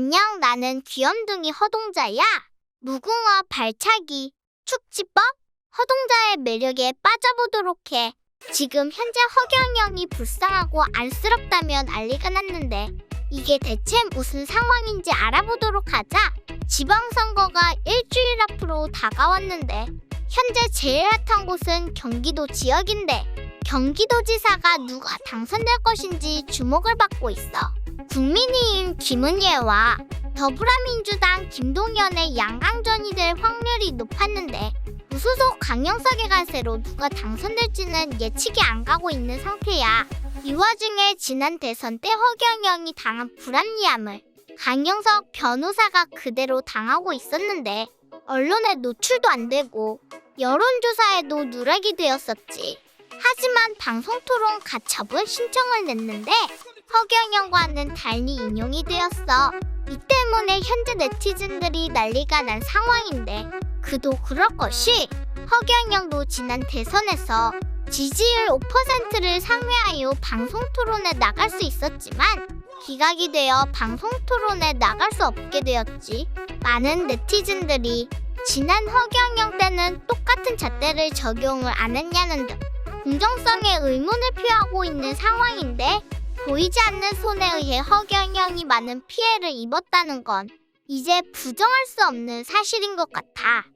안녕, 나는 귀염둥이 허동자야. 무궁화 발차기 축지법 허동자의 매력에 빠져보도록 해. 지금 현재 허경영이 불쌍하고 안쓰럽다며 난리가 났는데 이게 대체 무슨 상황인지 알아보도록 하자. 지방선거가 일주일 앞으로 다가왔는데 현재 제일 핫한 곳은 경기도 지역인데 경기도지사가 누가 당선될 것인지 주목을 받고 있어. 국민의힘 김은혜와 더불어민주당 김동연의 양강전이 될 확률이 높았는데 무소속 강영석의 가세로 누가 당선될지는 예측이 안 가고 있는 상태야. 이 와중에 지난 대선 때 허경영이 당한 불합리함을 강영석 변호사가 그대로 당하고 있었는데 언론에 노출도 안 되고 여론조사에도 누락이 되었었지. 하지만 방송토론 가처분 신청을 냈는데 허경영과는 달리 인용이 되었어. 이 때문에 현재 네티즌들이 난리가 난 상황인데 그도 그럴 것이 허경영도 지난 대선에서 지지율 5%를 상회하여 방송 토론에 나갈 수 있었지만 기각이 되어 방송 토론에 나갈 수 없게 되었지. 많은 네티즌들이 지난 허경영 때는 똑같은 잣대를 적용을 안 했냐는 등 공정성에 의문을 표하고 있는 상황인데 보이지 않는 손에 의해 허경영이 많은 피해를 입었다는 건 이제 부정할 수 없는 사실인 것 같아.